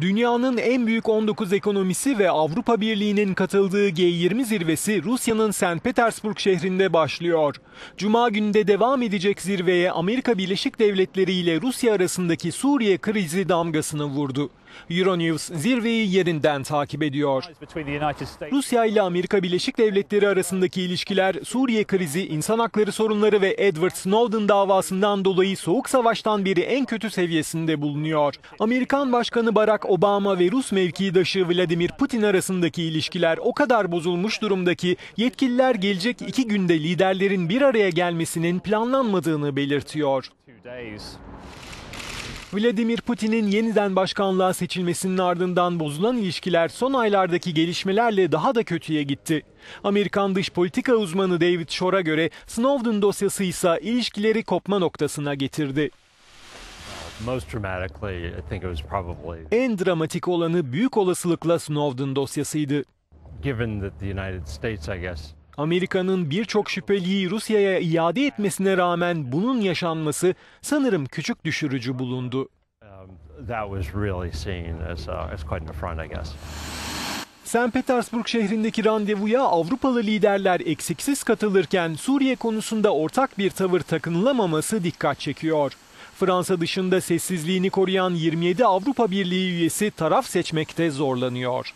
Dünyanın en büyük 19 ekonomisi ve Avrupa Birliği'nin katıldığı G20 zirvesi Rusya'nın St. Petersburg şehrinde başlıyor. Cuma günü de devam edecek zirveye Amerika Birleşik Devletleri ile Rusya arasındaki Suriye krizi damgasını vurdu. Euronews zirveyi yerinden takip ediyor. Rusya ile Amerika Birleşik Devletleri arasındaki ilişkiler Suriye krizi, insan hakları sorunları ve Edward Snowden davasından dolayı soğuk savaştan beri en kötü seviyesinde bulunuyor. Amerikan Başkanı Barack Obama ve Rus mevkidaşı Vladimir Putin arasındaki ilişkiler o kadar bozulmuş durumda ki yetkililer gelecek iki günde liderlerin bir araya gelmesinin planlanmadığını belirtiyor. Vladimir Putin'in yeniden başkanlığa seçilmesinin ardından bozulan ilişkiler son aylardaki gelişmelerle daha da kötüye gitti. Amerikan dış politika uzmanı David Shore'a göre Snowden dosyası ise ilişkileri kopma noktasına getirdi. En dramatik olanı büyük olasılıkla Snowden dosyasıydı. Amerika'nın birçok şüpheliyi Rusya'ya iade etmesine rağmen bunun yaşanması sanırım küçük düşürücü bulundu. St. Petersburg şehrindeki randevuya Avrupalı liderler eksiksiz katılırken Suriye konusunda ortak bir tavır takınılamaması dikkat çekiyor. Fransa dışında sessizliğini koruyan 27 Avrupa Birliği üyesi taraf seçmekte zorlanıyor.